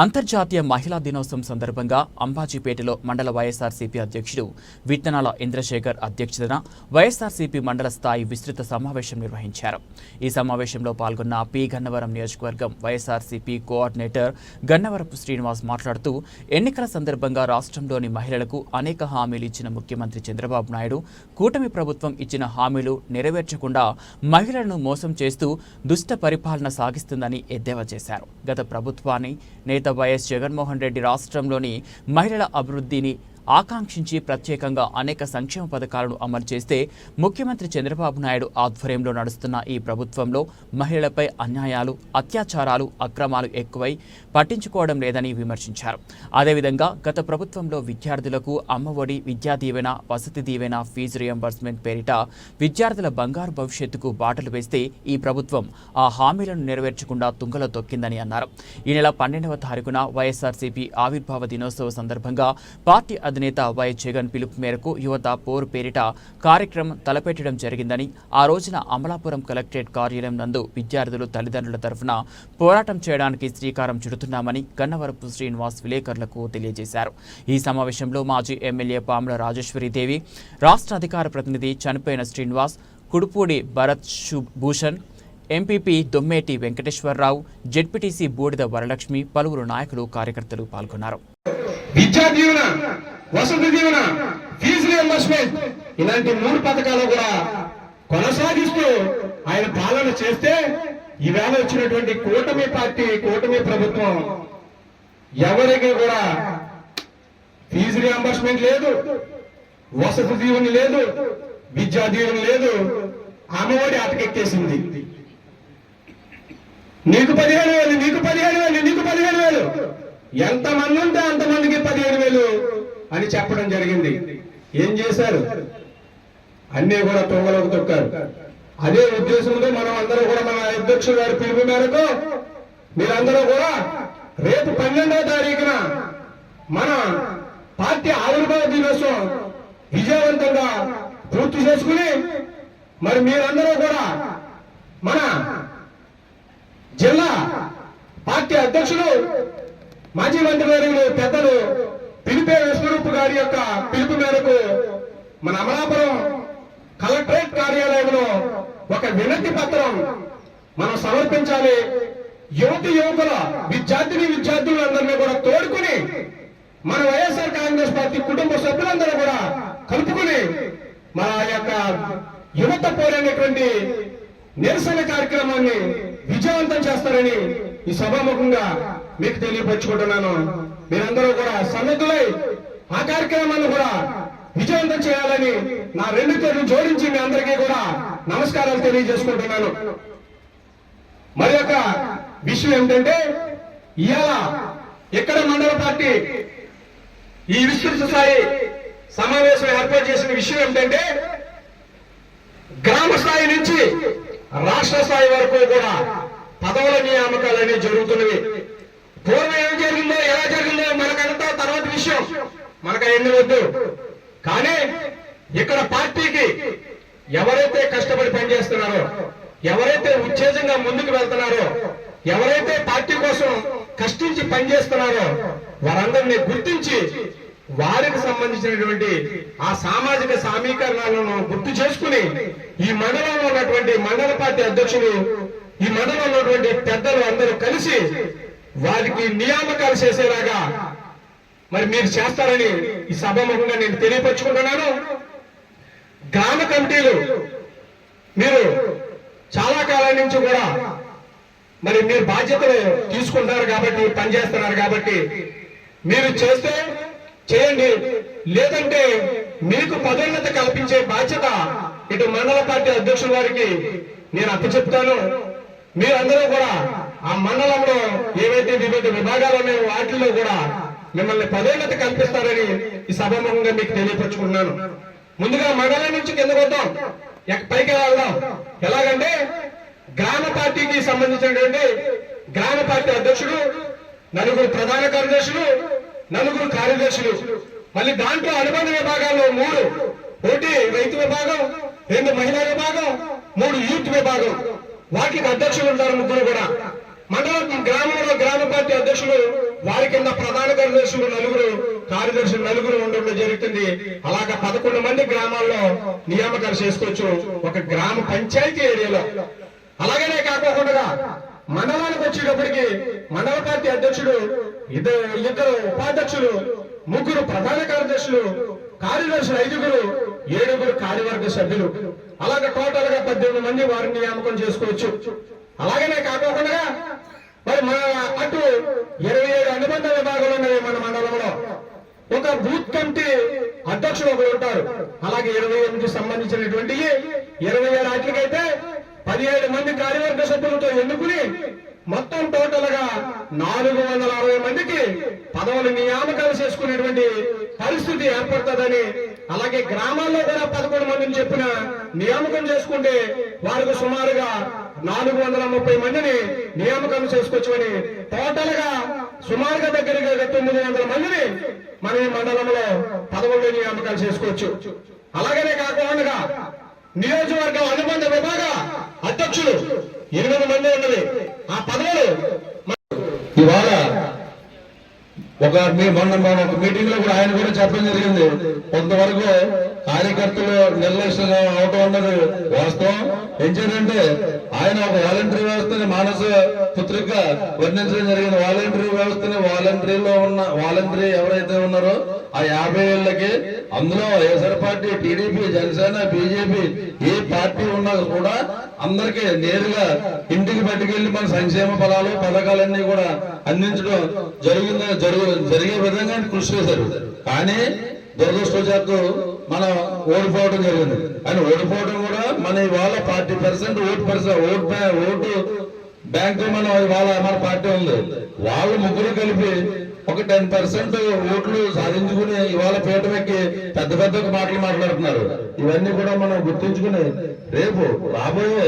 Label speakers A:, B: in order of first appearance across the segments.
A: అంతర్జాతీయ మహిళా దినోత్సవం సందర్భంగా అంబాజీపేటలో మండల వైఎస్ఆర్సీపీ అధ్యక్షుడు విత్తనాల ఇంద్రశేఖర్ అధ్యక్షతన వైఎస్ఆర్సీపీ మండల స్థాయి విస్తృత సమావేశం నిర్వహించారు. ఈ సమావేశంలో పాల్గొన్న పి. గన్నవరం నియోజకవర్గం వైఎస్ఆర్సీపీ కోఆర్డినేటర్ గన్నవరపు శ్రీనివాస్ మాట్లాడుతూ ఎన్నికల సందర్భంగా రాష్ట్రంలోని మహిళలకు అనేక హామీలు ఇచ్చిన ముఖ్యమంత్రి చంద్రబాబు నాయుడు కూటమి ప్రభుత్వం ఇచ్చిన హామీలు నెరవేర్చకుండా మహిళలను మోసం చేస్తూ దుష్ట పరిపాలన సాగిస్తుందని ఎద్దేవా చేశారు. గత ప్రభుత్వాన్ని నేత వైఎస్ జగన్మోహన్ రెడ్డి రాష్ట్రంలోని మహిళల అభివృద్ధిని ఆకాంక్షించి ప్రత్యేకంగా అనేక సంక్షేమ పథకాలను అమలు చేస్తే ముఖ్యమంత్రి చంద్రబాబు నాయుడు ఆధ్వర్యంలో నడుస్తున్న ఈ ప్రభుత్వంలో మహిళలపై అన్యాయాలు అత్యాచారాలు అక్రమాలు ఎక్కువై పట్టించుకోవడం లేదని విమర్శించారు. అదేవిధంగా గత ప్రభుత్వంలో విద్యార్థులకు అమ్మఒడి విద్యా దీవెన వసతి దీవెన ఫీజు రియంబర్స్మెంట్ పేరిట విద్యార్థుల బంగారు భవిష్యత్తుకు బాటలు వేస్తే ఈ ప్రభుత్వం ఆ హామీలను నెరవేర్చకుండా తుంగలో తొక్కిందని అన్నారు. ఈ నెల పన్నెండవ తారీఖున వైఎస్ఆర్సీపీ ఆవిర్భావ దినోత్సవ సందర్భంగా పార్టీ అధినేత వై జగన్ పిలుపు మేరకు యువత పోరు పేరిట కార్యక్రమం తలపెట్టడం జరిగిందని ఆ రోజున అమలాపురం కలెక్టరేట్ కార్యాలయం నందు విద్యార్థులు తల్లిదండ్రుల తరఫున పోరాటం చేయడానికి శ్రీకారం చుడుతున్నామని గన్నవరపు శ్రీనివాస్ విలేకరులకు తెలియజేశారు. ఈ సమావేశంలో మాజీ ఎమ్మెల్యే పాముల రాజేశ్వరీదేవి రాష్ట్ర అధికార ప్రతినిధి చనిపోయిన శ్రీనివాస్ కుడుపూడి భరత్ భూషణ్ ఎంపీపీ దొమ్మేటి వెంకటేశ్వరరావు జెడ్పీటీసీ బూడిద వరలక్ష్మి పలువురు నాయకులు కార్యకర్తలు పాల్గొన్నారు.
B: విద్యా దీవెన వసతి దీవెన ఫీజు రియంబర్స్మెంట్ ఇలాంటి మూడు పథకాలు కూడా కొనసాగిస్తూ ఆయన పాలన చేస్తే ఈవేళ వచ్చినటువంటి కూటమి పార్టీ కూటమి ప్రభుత్వం ఎవరికి కూడా ఫీజు రియంబర్స్మెంట్ లేదు వసతి దీవెన లేదు విద్యా దీవెన లేదు. అమ్మఒడి అటకెక్కేసింది నీకు పదిహేను వేలు నీకు పదిహేను వేలు నీకు పదిహేను వేలు. ఎంతమంది ఉంటే అంతమందికి పదిహేను వేలు అని చెప్పడం జరిగింది. ఏం చేశారు? అన్ని కూడా తొంగలోకి తొక్కారు. అదే ఉద్దేశంతో మనం అందరూ కూడా మన అధ్యక్షుడు గారి పిలుపు మేరకు మీరందరూ కూడా రేపు పన్నెండవ తారీఖున మన పార్టీ ఆవిర్భావ దినోత్సవం విజయవంతంగా పూర్తి చేసుకుని మరి మీరందరూ కూడా మన జిల్లా పార్టీ అధ్యక్షుడు మాజీ మంత్రివర్యులు పెద్దలు పిలిపే విశ్వరూప్ గారి యొక్క పిలుపు మేరకు మన అమలాపురం కలెక్టరేట్ కార్యాలయంలో ఒక వినతి పత్రం మనం సమర్పించాలి. యువతి యువకుల విద్యార్థిని విద్యార్థులందరినీ కూడా తోడుకుని మన వైఎస్ఆర్ కాంగ్రెస్ పార్టీ కుటుంబ సభ్యులందరూ కూడా కలుపుకుని మన యొక్క యువత పోరైనటువంటి నిరసన కార్యక్రమాన్ని విజయవంతం చేస్తారని ఈ సభాముఖంగా మీకు తెలియపరుచుకుంటున్నాను. మీరందరూ కూడా సన్నిధులై ఆ కార్యక్రమాన్ని కూడా విజయవంతం చేయాలని నా రెండు పేర్లు జోడించి మీ అందరికీ కూడా నమస్కారాలు తెలియజేసుకుంటున్నాను. మరి యొక్క విషయం ఏమిటంటే ఇవాళ ఇక్కడ మండల పార్టీ ఈ విస్తృత స్థాయి సమావేశం ఏర్పాటు చేసిన విషయం ఏమిటంటే గ్రామ స్థాయి నుంచి రాష్ట్ర స్థాయి వరకు కూడా పదవుల నియామకాలు అనేవి జరుగుతున్నవి. పూర్వం ఏం జరిగిందో ఎలా జరిగిందో మనకంతా తర్వాత విషయం. మనకు ఎన్ని వద్దు? కానీ ఇక్కడ పార్టీకి ఎవరైతే కష్టపడి పనిచేస్తున్నారో ఎవరైతే ఉత్తేజంగా ముందుకు వెళ్తున్నారో ఎవరైతే పార్టీ కోసం కష్టించి పనిచేస్తున్నారో వారందరినీ గుర్తించి వారికి సంబంధించినటువంటి ఆ సామాజిక సమీకరణాలను గుర్తు చేసుకుని ఈ మండలంలో ఉన్నటువంటి మండల పార్టీ అధ్యక్షులు ఈ మండలంలో ఉన్నటువంటి పెద్దలు అందరూ కలిసి వారికి నియామకాలు చేసేలాగా మరి మీరు చేస్తారని ఈ సభాముఖంగా నేను తెలియపరుచుకుంటున్నాను. గ్రామ కమిటీలు మీరు చాలా కాలం నుంచి కూడా మరి మీరు బాధ్యతలు తీసుకుంటారు కాబట్టి పనిచేస్తున్నారు కాబట్టి మీరు చేస్తే చేయండి. లేదంటే మీకు పదోన్నత కల్పించే బాధ్యత ఇటు మండల పార్టీ అధ్యక్షుల వారికి నేను అప్పచెప్తాను. మీరందరూ కూడా ఆ మండలంలో ఏవైతే విభాగాలు ఉన్నాయో. వాటిల్లో కూడా మిమ్మల్ని పదోన్నతి కల్పిస్తారని ఈ సభాముఖంగా మీకు తెలియపరుచుకుంటున్నాను. ముందుగా మండలం నుంచి కిందకు వద్దాం. ఎక్- పైకి వెళ్దాం. ఎలాగంటే గ్రామ పార్టీకి సంబంధించినటువంటి గ్రామ పార్టీ అధ్యక్షుడు నలుగురు ప్రధాన కార్యదర్శులు నలుగురు కార్యదర్శులు. మళ్ళీ దాంట్లో అనుబంధ విభాగాల్లో మూడు. ఒకటి రైతు విభాగం రెండు మహిళా విభాగం మూడు యూత్ విభాగం. వాటికి అధ్యక్షులు ఉంటారు ముగ్గురు కూడా.
C: మండలం గ్రామంలో గ్రామ పార్టీ అధ్యక్షులు వారి కింద ప్రధాన కార్యదర్శులు నలుగురు కార్యదర్శులు నలుగురు ఉండడం జరుగుతుంది. అలాగా పదకొండు మంది గ్రామాల్లో నియామకాలు చేసుకోవచ్చు ఒక గ్రామ పంచాయతీ ఏరియాలో. అలాగనే కాకుండా మండలానికి వచ్చేటప్పటికి మండల పార్టీ అధ్యక్షుడు ఇద్దరు ఇద్దరు ఉపాధ్యక్షులు ముగ్గురు ప్రధాన కార్యదర్శులు కార్యదర్శులు ఐదుగురు ఏడుగురు కార్యవర్గ సభ్యులు. అలాగే టోటల్గా పద్దెనిమిది మంది వారిని నియామకం చేసుకోవచ్చు. అలాగనే కాకుండా మరి మన అటు ఇరవై ఏడు అనుబంధ విభాగాలు ఉన్నాయి మన మండలంలో. ఒక బూత్ కమిటీ అధ్యక్షులు ఒకరు ఉంటారు. అలాగే ఇరవై ఎనిమిది సంబంధించినటువంటి ఇరవై ఏడు ఆటలకైతే పదిహేడు మంది కార్యవర్గ సభ్యులతో ఎన్నుకుని మొత్తం టోటల్గా నాలుగు వందల అరవై మందికి పదవులు నియామకాలు చేసుకునేటువంటి పరిస్థితి ఏర్పడుతుందని అలాగే గ్రామాల్లో కూడా పదకొండు మందిని చెప్పిన నియామకం చేసుకుంటే వారికి సుమారుగా నాలుగు వందల ముప్పై మందిని నియామకం చేసుకోవచ్చని టోటల్గా సుమారుగా దగ్గరగా తొమ్మిది వందల మందిని మన ఈ మండలంలో పదవుల్లో నియామకాలు చేసుకోవచ్చు. అలాగనే కాకుండా నియోజకవర్గం అనుబంధ విభాగ అధ్యక్షులు ఎనిమిది మంది ఉన్నది. ఆ పదవులు ఇవాళ ఒక మీ మొన్న ఒక మీటింగ్లో కూడా ఆయన కూడా చెప్పడం జరిగింది. కొంతవరకు కార్యకర్తలు నిర్లక్ష్యంగా అవటం అన్నది వాస్తవం. ఏం చేయాలంటే ఆయన ఒక వాలంటరీ వ్యవస్థని మానస పుత్రిక వర్ణించడం జరిగింది. వాలంటరీ వ్యవస్థని వాలంటరీలో ఉన్న వాలంటరీ ఎవరైతే ఉన్నారో ఆ యాభై ఏళ్ళకి అందులో YSR party TDP Janasena BJP ఏ పార్టీ ఉన్నా కూడా అందరికీ నేరుగా ఇంటికి పట్టుకెళ్ళి మన సంక్షేమ ఫలాలు పథకాలన్నీ కూడా అందించడం జరిగింది జరుగు జరిగే విధంగా కృషి చేశారు. కానీ దురదృష్టవశాత్తు మనం ఓడిపోవడం జరిగింది. ఆయన ఓడిపోవడం కూడా మన ఇవాళ forty percent vote percent vote ba- vote bank మనం ఇవాళ మన పార్టీ ఉంది. వాళ్ళు ముగ్గురు కలిపి ఒక టెన్ పర్సెంట్ ఓట్లు సాధించుకుని ఇవాళ పీటమెక్కి ఎక్కి పెద్ద పెద్ద మాటలు మాట్లాడుతున్నారు. ఇవన్నీ కూడా మనం గుర్తించుకుని రేపు రాబోయే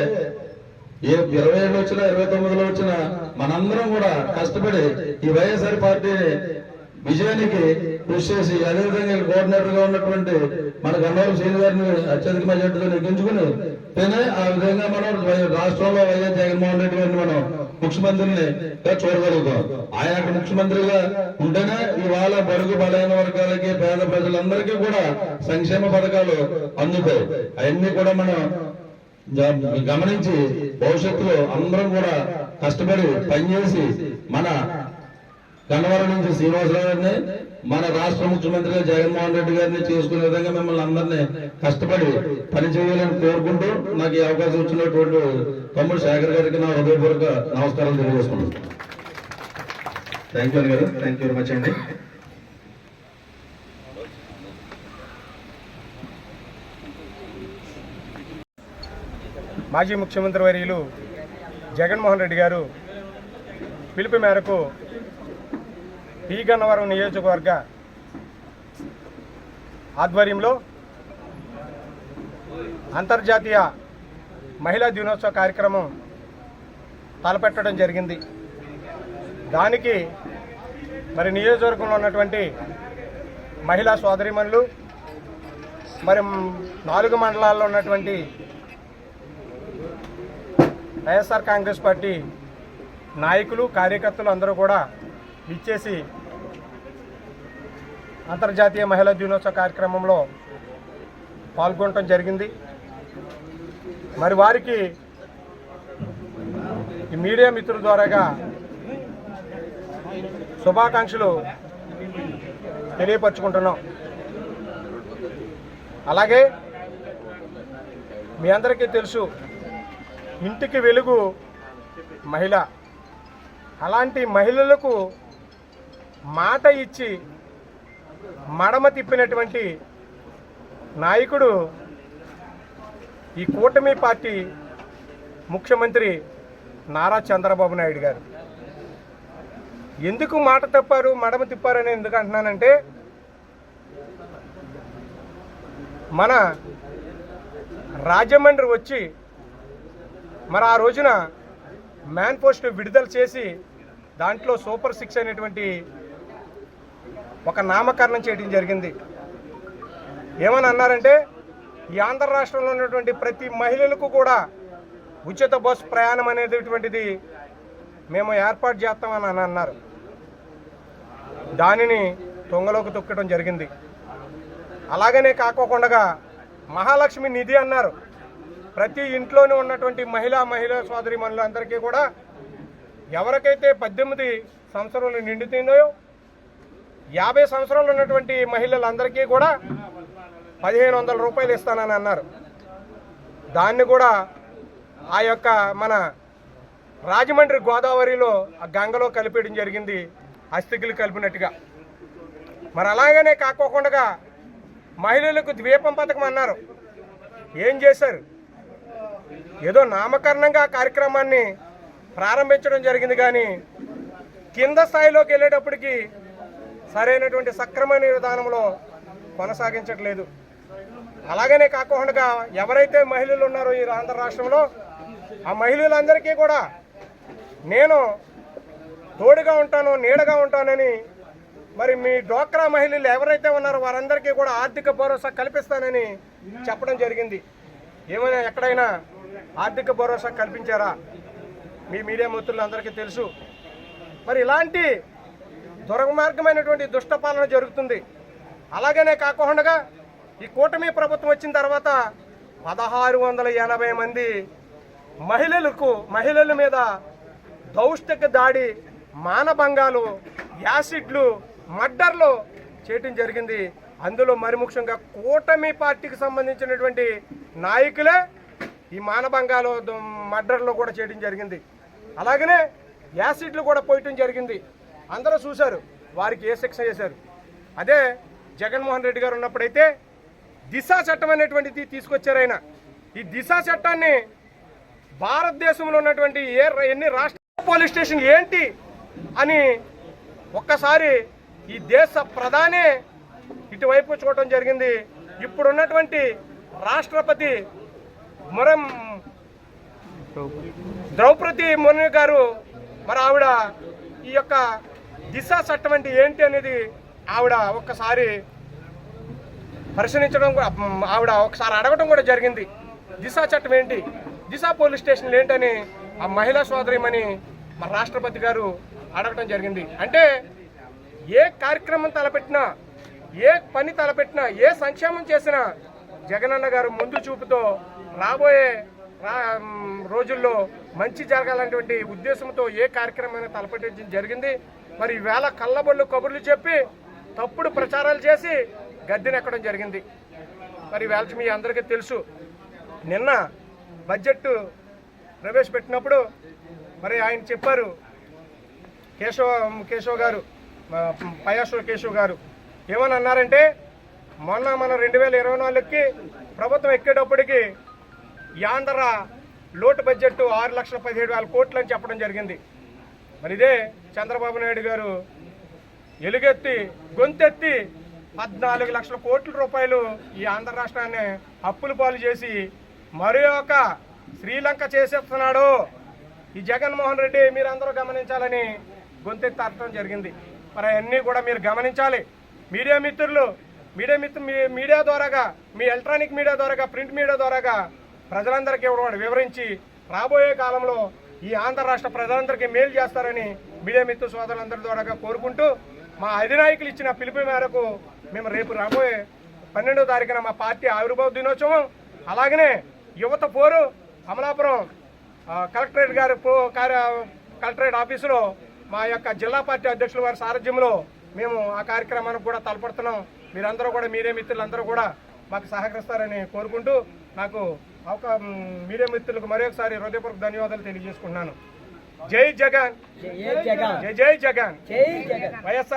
C: ఏ ఇరవై ఏళ్ళు వచ్చినా ఇరవై తొమ్మిదిలో వచ్చినా మనందరం కూడా కష్టపడి ఈ వైఎస్ఆర్ పార్టీని విజయానికి కృషి చేసి అదేవిధంగా కోఆర్డినేటర్గా ఉన్నటువంటి మన గన్నవరం శ్రీని గారిని అత్యధిక మెజార్టీతో నెగ్గించుకుని ఆ విధంగా మనం రాష్ట్రంలో వైఎస్ జగన్మోహన్ రెడ్డి గారిని మనం ముఖ్యమంత్రిని చూడగలుగుతాం. ఆయన ముఖ్యమంత్రిగా ఉంటేనే ఇవాళ బడుగు బలైన వర్గాలకి పేద ప్రజలందరికీ కూడా సంక్షేమ పథకాలు అందుతాయి. అవన్నీ కూడా మనం గమనించి భవిష్యత్తులో అందరం కూడా కష్టపడి పనిచేసి మన కన్నవరం నుంచి శ్రీనివాసరావు గారిని మన రాష్ట్ర ముఖ్యమంత్రి జగన్మోహన్ రెడ్డి గారిని చేసుకునే విధంగా మిమ్మల్ని అందరినీ కష్టపడి పనిచేయాలని కోరుకుంటూ నాకు ఈ అవకాశం ఇచ్చినటువంటి తమ్ముడు శేఖర్ గారికి నా హృదయపూర్వక నమస్కారం తెలియజేసుకున్నాను
D: థ్యాంక్ యూ గారు. థ్యాంక్ యూ వెరీ మచ్ అండి.
B: మాజీ ముఖ్యమంత్రి వర్యులు జగన్మోహన్ రెడ్డి గారు పిలుపు మేరకు పీగన్నవరం నియోజకవర్గ ఆధ్వర్యంలో అంతర్జాతీయ మహిళా దినోత్సవ కార్యక్రమం తలపెట్టడం జరిగింది. దానికి మరి నియోజకవర్గంలో ఉన్నటువంటి మహిళా సోదరిమణులు మరి నాలుగు మండలాల్లో ఉన్నటువంటి వైఎస్ఆర్ కాంగ్రెస్ పార్టీ నాయకులు కార్యకర్తలు అందరూ కూడా ఇచ్చేసి అంతర్జాతీయ మహిళా దినోత్సవ కార్యక్రమంలో పాల్గొనటం జరిగింది. మరి వారికి ఈ మీడియా మిత్రుల ద్వారాగా శుభాకాంక్షలు తెలియపరుచుకుంటున్నాం. అలాగే మీ అందరికీ తెలుసు ఇంటికి వెలుగు మహిళ. అలాంటి మహిళలకు మాట ఇచ్చి మడమ తిప్పినటువంటి నాయకుడు ఈ కూటమి పార్టీ ముఖ్యమంత్రి నారా చంద్రబాబు నాయుడు గారు. ఎందుకు మాట తప్పారు మడమ తిప్పారని ఎందుకు అంటున్నానంటే మన రాజమండ్రి వచ్చి మరి ఆ రోజున మ్యాన్ పోస్ట్ విడుదల చేసి దాంట్లో సూపర్ సిక్స్ అనేటువంటి ఒక నామకరణం చేయడం జరిగింది. ఏమని అన్నారంటే ఈ ఆంధ్ర రాష్ట్రంలో ఉన్నటువంటి ప్రతి మహిళలకు కూడా ఉచిత బస్సు ప్రయాణం అనేటువంటిది మేము ఏర్పాటు చేస్తామని అని అన్నారు. దానిని తొంగలోకి తొక్కడం జరిగింది. అలాగనే కాకోకుండా మహాలక్ష్మి నిధి అన్నారు. ప్రతి ఇంట్లోనే ఉన్నటువంటి మహిళా మహిళా సోదరి మనులందరికీ కూడా ఎవరికైతే పద్దెనిమిది సంవత్సరాలు నిండుతుందో యాభై సంవత్సరాలు ఉన్నటువంటి మహిళలందరికీ కూడా పదిహేను వందల రూపాయలు ఇస్తానని అన్నారు. దాన్ని కూడా ఆ యొక్క మన రాజమండ్రి గోదావరిలో ఆ గంగలో కలిపేయడం జరిగింది. అస్థికులు కలిపినట్టుగా. మరి అలాగనే కాకోకుండా మహిళలకు ద్వీపం పథకం అన్నారు. ఏం చేశారు? ఏదో నామకరణంగా కార్యక్రమాన్ని ప్రారంభించడం జరిగింది కానీ కింద స్థాయిలోకి వెళ్ళేటప్పటికి సరైనటువంటి సక్రమైన విధానంలో కొనసాగించట్లేదు. అలాగనే కాకుండా ఎవరైతే మహిళలు ఉన్నారో ఈ ఆంధ్ర రాష్ట్రంలో ఆ మహిళలందరికీ కూడా నేను తోడుగా ఉంటాను నీడగా ఉంటానని మరి మీ డోక్రా మహిళలు ఎవరైతే ఉన్నారో వారందరికీ కూడా ఆర్థిక భరోసా కల్పిస్తానని చెప్పడం జరిగింది. ఏమైనా ఎక్కడైనా ఆర్థిక భరోసా కల్పించారా? మీ మీడియా మిత్రులందరికీ తెలుసు. మరి ఇలాంటి దుర్మార్గమైనటువంటి దుష్టపాలన జరుగుతుంది. అలాగనే కాకుండా ఈ కూటమి ప్రభుత్వం వచ్చిన తర్వాత పదహారు వందల ఎనభై మంది మహిళలకు మహిళల మీద దౌష్టిక దాడి మానభంగాలు యాసిడ్లు మర్డర్లు చేయటం జరిగింది. అందులో మరి ముఖ్యంగా కూటమి పార్టీకి సంబంధించినటువంటి నాయకులే ఈ మానభంగాలు ద- మర్డర్లు కూడా చేయడం జరిగింది. అలాగనే యాసిడ్లు కూడా పోయటం జరిగింది. అందరూ చూశారు. వారికి ఏ శిక్ష చేశారు? అదే జగన్మోహన్ రెడ్డి గారు ఉన్నప్పుడైతే దిశా చట్టం అనేటువంటిది తీసుకొచ్చారు ఆయన. ఈ దిశా చట్టాన్ని భారతదేశంలో ఉన్నటువంటి ఏ ఎన్ని రాష్ట్ర పోలీస్ స్టేషన్ ఏంటి అని ఒక్కసారి ఈ దేశ ప్రధానే ఇటువైపు చూడటం జరిగింది. ఇప్పుడున్నటువంటి రాష్ట్రపతి మురం ద్రౌపది ముర్ము గారు మరి ఆవిడ ఈ యొక్క దిశ చట్టం అంటే ఏంటి అనేది ఆవిడ ఒక్కసారి పరిశీలించడం కూడా- ఆవిడ ఒకసారి అడగడం కూడా జరిగింది. దిశ చట్టం ఏంటి? దిశ పోలీస్ స్టేషన్లు ఏంటని ఆ మహిళా సోదరిమని మన రాష్ట్రపతి గారు అడగటం జరిగింది. అంటే ఏ కార్యక్రమం తలపెట్టినా ఏ పని తలపెట్టినా ఏ సంక్షేమం చేసినా జగనన్న గారు ముందు చూపుతో రాబోయే రా రోజుల్లో మంచి జరగాలనేటువంటి ఉద్దేశంతో ఏ కార్యక్రమాన్ని తలపెట్టడం జరిగింది. మరి వేళ కళ్ళబొళ్ళు కబుర్లు చెప్పి తప్పుడు ప్రచారాలు చేసి గద్దెనెక్కడం జరిగింది. మరి వేళ మీ అందరికీ తెలుసు నిన్న బడ్జెట్ ప్రవేశపెట్టినప్పుడు మరి ఆయన చెప్పారు కేశవ కేశవ్ గారు మా పయాశ్వర కేశవ్ గారు. ఏమని అన్నారంటే మొన్న మన రెండు వేల ఇరవై నాలుగుకి ప్రభుత్వం ఎక్కేటప్పటికి ఈ ఆంధ్ర లోటు బడ్జెట్ ఆరు లక్షల పదిహేడు వేల కోట్లు అని చెప్పడం జరిగింది. మరి ఇదే చంద్రబాబు నాయుడు గారు ఎలుగెత్తి గొంతెత్తి పద్నాలుగు లక్షల కోట్ల రూపాయలు ఈ ఆంధ్ర రాష్ట్రాన్ని అప్పులు పాలు చేసి మరో ఒక శ్రీలంక చేసేస్తున్నాడు. ఈ జగన్మోహన్ రెడ్డి మీరందరూ గమనించాలని గొంతెత్తి అర్థం జరిగింది. మరి అవన్నీ కూడా మీరు గమనించాలి. మీడియా మిత్రులు మీడియా మిత్రు మీ మీడియా ద్వారాగా మీ ఎలక్ట్రానిక్ మీడియా ద్వారాగా ప్రింట్ మీడియా ద్వారాగా ప్రజలందరికీ ఇవ్వడం వివరించి రాబోయే కాలంలో ఈ ఆంధ్ర రాష్ట్ర ప్రజలందరికీ మేలు చేస్తారని మీడియా మిత్రు సోదరులందరి ద్వారా కోరుకుంటూ మా అధినాయకులు ఇచ్చిన పిలుపు మేరకు మేము రేపు రాబోయే పన్నెండో తారీఖున మా పార్టీ ఆవిర్భావ దినోత్సవం. అలాగనే యువత పోరు అమలాపురం కలెక్టరేట్ గారి పో కార్య కలెక్టరేట్ ఆఫీసులో మా యొక్క జిల్లా పార్టీ అధ్యక్షుల వారి సారథ్యంలో మేము ఆ కార్యక్రమానికి కూడా తలపడుతున్నాం. మీరందరూ కూడా మీరే మిత్రులందరూ కూడా మాకు సహకరిస్తారని కోరుకుంటూ నాకు అవకా మీడియా మిత్రులకు మరొకసారి హృదయపూర్వక ధన్యవాదాలు తెలియజేసుకుంటున్నాను. జై జగన్.
D: జై జగన్.
B: జై జై జగన్.
D: జై జగన్.
B: వైఎస్ఆర్